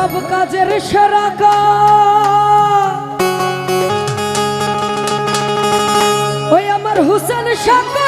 সব কাজের সেরা কাজ। ওই আমার হুসেন সাকর